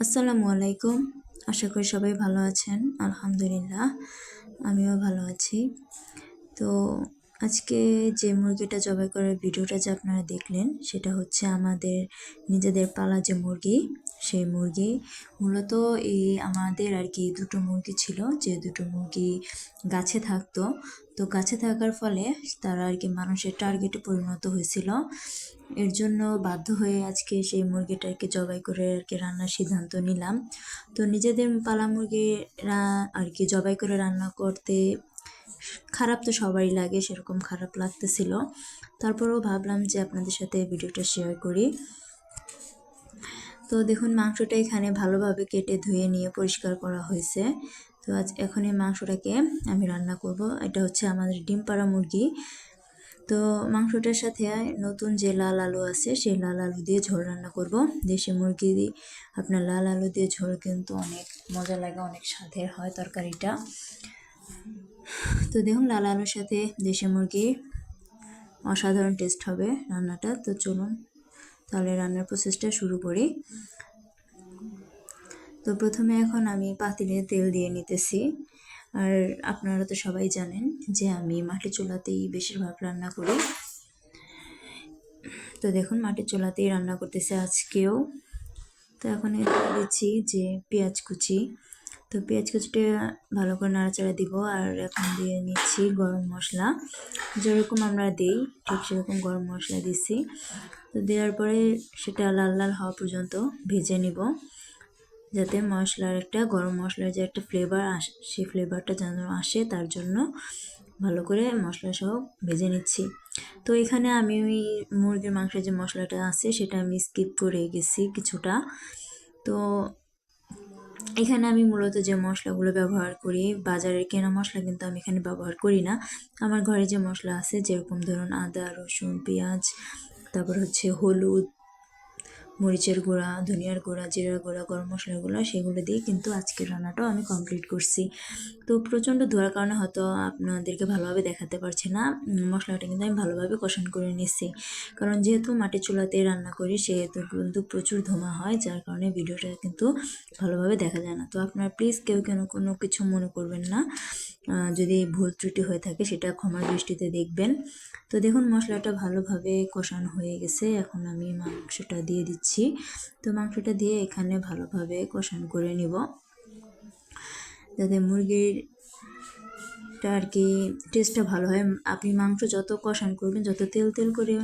আসসালামু আলাইকুম। আশা করি সবাই ভালো আছেন। আলহামদুলিল্লাহ, আমিও ভালো আছি। তো আজকে যে মুরগিটা জবাই করার ভিডিওটা যে আপনারা দেখলেন, সেটা হচ্ছে আমাদের নিজেদের পালা যে মুরগি সেই মুরগি। মূলত এই আমাদের আর কি দুটো মুরগি ছিল, যে দুটো মুরগি গাছে থাকতো। তো গাছে থাকার ফলে তারা আর কি মানুষের টার্গেটে পরিণত হয়েছিল। এর জন্য বাধ্য হয়ে আজকে সেই মুরগিটাকে জবাই করে আর কি রান্নার সিদ্ধান্ত নিলাম। তো নিজেদের পালা মুরগিরা আর কি জবাই করে রান্না করতে খারাপ তো সবারই লাগে, সেরকম খারাপ লাগতেছিল। তারপরেও ভাবলাম যে আপনাদের সাথে ভিডিওটা শেয়ার করি। তো দেখুন, মাংসটা এখানে ভালোভাবে কেটে ধুয়ে নিয়ে পরিষ্কার করা হয়েছে। তো আজ এখন এই মাংসটাকে আমি রান্না করব। এটা হচ্ছে আমাদের ডিম পাড়া মুরগি। তো মাংসটার সাথে নতুন যে লাল আলু আছে, সেই লাল আলু দিয়ে ঝোল রান্না করব। দেশি মুরগি আপনার লাল আলু দিয়ে ঝোল কিন্তু অনেক মজা লাগে, অনেক স্বাদের হয় তরকারিটা। তো দেখুন, লাল আলুর সাথে দেশি মুরগি অসাধারণ টেস্ট হবে রান্নাটা। তো চলুন তাহলে রান্নার প্রসেসটা শুরু করি। তো প্রথমে এখন আমি পাতিলে তেল দিয়ে নিতেছি। আর আপনারা তো সবাই জানেন যে আমি মাটির চুলাতেই বেশিরভাগ রান্না করি। তো দেখুন, মাটির চুলাতেই রান্না করতেছে আজকেও। তো এখন দিচ্ছি যে পেঁয়াজ কুচি। তো পেঁয়াজ কুচিটা ভালো করে নাড়াচাড়া দিব আর এখন দিয়ে নিচ্ছি গরম মশলা। যেরকম আমরা দিই, ঠিক সেরকম গরম মশলা দিচ্ছি তো দেওয়ার পরে সেটা লাল লাল হওয়া পর্যন্ত ভেজে নিব, যাতে মশলার একটা, গরম মশলার যে একটা ফ্লেভার আসে, সেই ফ্লেভারটা যেন আসে, তার জন্য ভালো করে মশলা সহ ভেজে নিচ্ছি। তো এখানে আমি ওই মুরগির মাংসের যে মশলাটা আছে, সেটা আমি স্কিপ করে গেছি কিছুটা। তো এখানে আমি মূলত যে মশলাগুলো ব্যবহার করি, বাজারের কেনা মশলা কিন্তু আমি এখানে ব্যবহার করি না। আমার ঘরে যে মশলা আছে, যেরকম ধরুন আদা, রসুন, পেঁয়াজ, তারপর হচ্ছে হলুদ মরিচের গুঁড়া, ধনিয়ার গুঁড়া, জিরার গুঁড়া, গরম মশলার গুঁড়া, সেগুলো দিয়ে কিন্তু আজকের রান্নাটাও আমি কমপ্লিট করছি। তো প্রচণ্ড ধোয়ার কারণে হয়তো আপনাদেরকে ভালোভাবে দেখাতে পারছি না। মশলাটা কিন্তু আমি ভালোভাবে কষান করে নিচ্ছি কারণ যেহেতু মাটির চুলাতে রান্না করি, সেহেতু কিন্তু প্রচুর ধোঁয়া হয়, যার কারণে ভিডিওটা কিন্তু ভালোভাবে দেখা যায় না। তো আপনারা প্লিজ কেউ কেন কোনো কিছু মনে করবেন না। যদি ভুল ত্রুটি হয়ে থাকে সেটা ক্ষমার দৃষ্টিতে দেখবেন। তো দেখুন, মশলাটা ভালোভাবে কষানো হয়ে গেছে। এখন আমি মাংসটা দিয়ে দিচ্ছি। তো মাংসটা দিয়ে এখানে ভালোভাবে কষান করে নিব। যাতে মুরগির আর কি টেস্টটা ভালো হয়। আপনি মাংস যত কষান করবেন, যত তেল তেল করে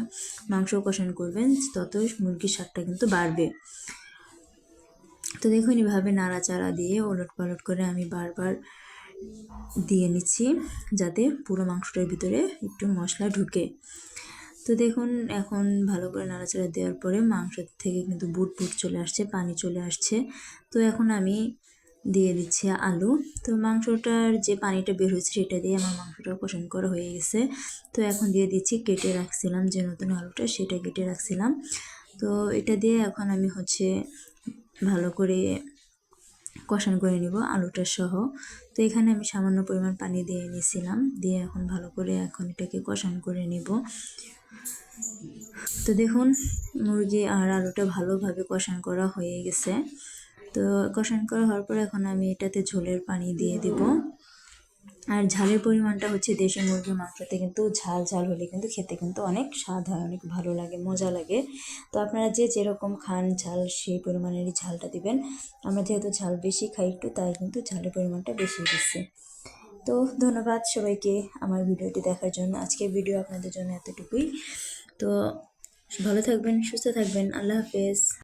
মাংস কষান করবেন, তত মুরগির স্বাদটা কিন্তু বাড়বে। তো দেখুন, এভাবে নাড়াচাড়া দিয়ে ওলট পালট করে আমি বারবার দিয়ে নিচ্ছি যাতে পুরো মাংসটার ভিতরে একটু মশলা ঢুকে। তো দেখুন, এখন ভালো করে নাড়াচাড়া দেওয়ার পরে মাংস থেকে কিন্তু বুট বুট চলে আসছে, পানি চলে আসছে। তো এখন আমি দিয়ে দিচ্ছি আলু। তো মাংসটার যে পানিটা বের হয়েছে সেটা দিয়ে আমার মাংসটা কষান করা হয়ে গেছে। তো এখন দিয়ে দিচ্ছি কেটে রাখছিলাম যে নতুন আলুটা সেটা কেটে রাখছিলাম। তো এটা দিয়ে এখন আমি হচ্ছে ভালো করে কষান করে নিব, আলুটা সহ। তো এখানে আমি সামান্য পরিমাণ পানি দিয়ে নিয়েছিলাম, দিয়ে এখন ভালো করে এখন এটাকে কষান করে নিব। তো দেখুন, মুরগি আর আলুটা ভালোভাবে কষান করা হয়ে গেছে। তো কষান করা হওয়ার পর এখন আমি এটাতে ঝোলের পানি দিয়ে দেব। আর ঝালের পরিমাণটা হচ্ছে দেশি মুরগির মাংসতে কিন্তু ঝাল ঝাল হলে কিন্তু খেতে কিন্তু অনেক স্বাদ হয়, অনেক ভালো লাগে, মজা লাগে। তো আপনারা যে যেরকম খান ঝাল, সেই পরিমাণেরই ঝালটা দিবেন। আমরা যেহেতু ঝাল বেশি খাই একটু, তাই কিন্তু ঝালের পরিমাণটা বেশি দিচ্ছি। তো ধন্যবাদ সবাইকে আমার ভিডিওটি দেখার জন্য। আজকের ভিডিও আপনাদের জন্য এতটুকুই। তো ভালো থাকবেন, সুস্থ থাকবেন। আল্লাহ হাফেজ।